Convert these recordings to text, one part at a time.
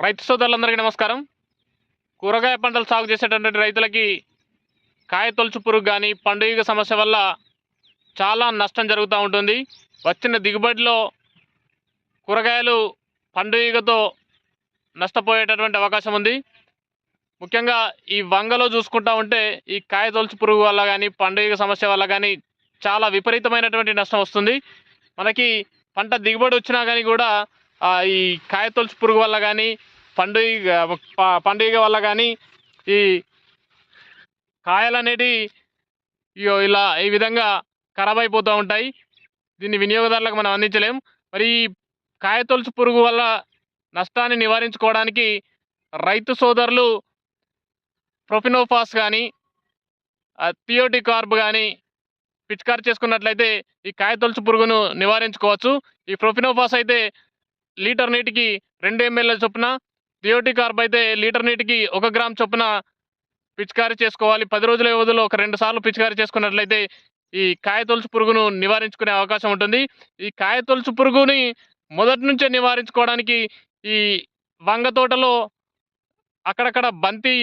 రైతు సోదరులందరికీ నమస్కారం. కూరగాయ పంటలు సాగు చేసేటటువంటి రైతులకి కాయ తొలుచు పురుగు కానీ పండుగ సమస్య వల్ల చాలా నష్టం జరుగుతూ ఉంటుంది. వచ్చిన దిగుబడిలో కూరగాయలు పండుగతో నష్టపోయేటటువంటి అవకాశం ఉంది. ముఖ్యంగా ఈ వంగలో చూసుకుంటా ఉంటే ఈ కాయ తొలుచు పురుగు వల్ల కానీ పండుగ సమస్య వల్ల కానీ చాలా విపరీతమైనటువంటి నష్టం వస్తుంది. మనకి పంట దిగుబడి వచ్చినా కానీ కూడా ఈ కాయతొలుచు పురుగు వల్ల కానీ పండుగ పండుగ వల్ల కానీ ఈ కాయలు అనేటివి ఇగో ఇలా ఈ విధంగా ఖరాబ్ అయిపోతూ ఉంటాయి. దీన్ని వినియోగదారులకు మనం అందించలేం. మరి ఈ కాయతొలుచు పురుగు వల్ల నష్టాన్ని నివారించుకోవడానికి రైతు సోదరులు ప్రొఫినోఫాస్ కానీ థియోటి కార్బ్ కానీ పిచికారి చేసుకున్నట్లయితే ఈ కాయతొలుచు పురుగును నివారించుకోవచ్చు. ఈ ప్రొఫినోఫాస్ అయితే లీటర్ నీటికి రెండు ఎంఎల్ఏ చొప్పున థియోటి కార్బ్ అయితే లీటర్ నీటికి ఒక గ్రామ్ చొప్పున పిచికారి చేసుకోవాలి. పది రోజుల వ్యవధిలో ఒక రెండు సార్లు పిచికారి చేసుకున్నట్లయితే ఈ కాయ తొలుచు పురుగును నివారించుకునే అవకాశం ఉంటుంది. ఈ కాయ తొలుచు పురుగుని మొదటి నుంచే నివారించుకోవడానికి ఈ వంగ తోటలో అక్కడక్కడ బంతి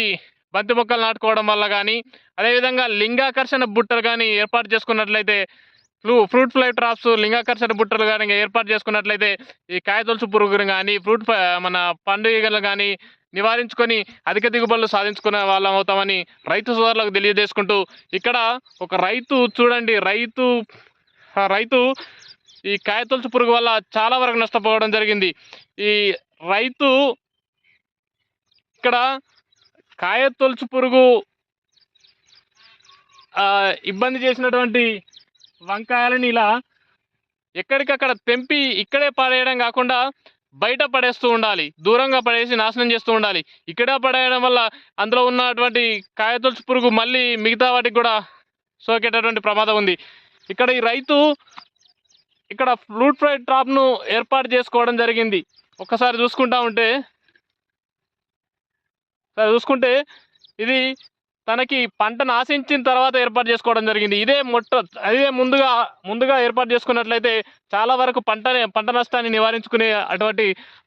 బంతి మొక్కలు నాటుకోవడం వల్ల కానీ అదేవిధంగా లింగాకర్షణ బుట్టలు కానీ ఏర్పాటు చేసుకున్నట్లయితే ఫ్రూట్ ఫ్లై ట్రాప్స్ లింగాకర్షణ బుట్టలు కానీ ఏర్పాటు చేసుకున్నట్లయితే ఈ కాయతొలుచు పురుగును కానీ ఫ్రూట్ ఫ్లై- మన పండుగలు కానీ నివారించుకొని అధిక దిగుబడులు సాధించుకునే వాళ్ళం అవుతామని రైతు సోదరులకు తెలియజేసుకుంటూ ఇక్కడ ఒక రైతు చూడండి రైతు రైతు ఈ కాయతొలుచు పురుగు వల్ల చాలా వరకు నష్టపోవడం జరిగింది. ఈ రైతు ఇక్కడ కాయతొలుచు పురుగు ఇబ్బంది చేసినటువంటి వంకాయలని ఇలా ఎక్కడికక్కడ తెంపి ఇక్కడే పడేయడం కాకుండా బయట పడేస్తూ ఉండాలి. దూరంగా పడేసి నాశనం చేస్తూ ఉండాలి. ఇక్కడే పడేయడం వల్ల అందులో ఉన్నటువంటి కాయతొలుచు పురుగు మళ్ళీ మిగతా వాటికి కూడా సోకేటటువంటి ప్రమాదం ఉంది. ఇక్కడ ఈ రైతు ఇక్కడ ఫ్లూట్ ఫ్రై ట్రాప్ను ఏర్పాటు చేసుకోవడం జరిగింది. ఒక్కసారి చూసుకుంటా ఉంటే చూసుకుంటే ఇది తనకి పంటను ఆశించిన తర్వాత ఏర్పాటు చేసుకోవడం జరిగింది. ఇదే మొట్ట అదే ముందుగా ముందుగా ఏర్పాటు చేసుకున్నట్లయితే చాలా వరకు పంటనే పంట నష్టాన్ని నివారించుకునే అటువంటి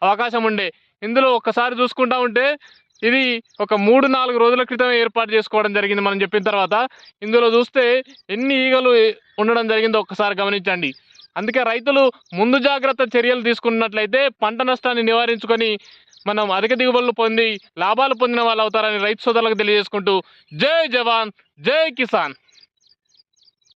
అవకాశం ఉండే. ఇందులో ఒక్కసారి చూసుకుంటా ఉంటే ఇది ఒక మూడు నాలుగు రోజుల క్రితం ఏర్పాటు చేసుకోవడం జరిగింది మనం చెప్పిన తర్వాత. ఇందులో చూస్తే ఎన్ని ఈగలు ఉండడం జరిగిందో ఒక్కసారి గమనించండి. అందుకే రైతులు ముందు జాగ్రత్త చర్యలు తీసుకున్నట్లయితే పంట నష్టాన్ని నివారించుకొని మనం అధిక దిగుబడులు పొంది లాభాలు పొందిన వాళ్ళు అవుతారని రైతు సోదరులకు తెలియజేసుకుంటూ జై జవాన్ జై కిసాన్.